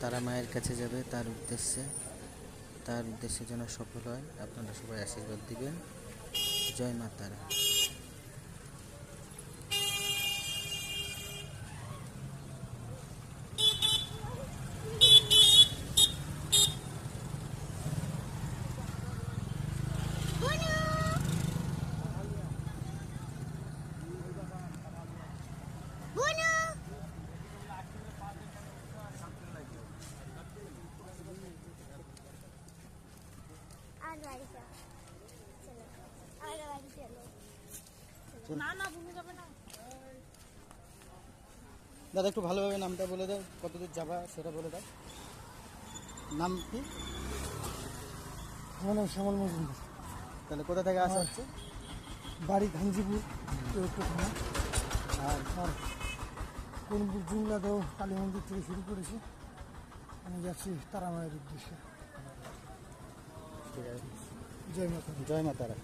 তারা মায়ের কাছে যাবে, তার উদ্দেশ্যে। তার উদ্দেশ্যে যেন সফল হয়। আপনারা সবাই আশীর্বাদ দিবেন। জয় মা তারা আর বাড়ি চলো আর বাড়ি চলো। না না ভূমি যাবে না। দাদা একটু ভালোভাবে নামটা বলে দাও। কতদূর যাবা সেটা বলে দাও। নাম কি? আমার নাম শ্যামল মজুমদার। তাহলে কোথা থেকে আসা হচ্ছে? বাড়ি ঘাঞ্জিপুর আর? আর কোনপুর জুমলাতেও কালী মন্দির থেকে শুরু করেছি। আমি যাচ্ছি তারা মায়ের উদ্দেশ্যে। জয় মাতা দি। জয় মা তারা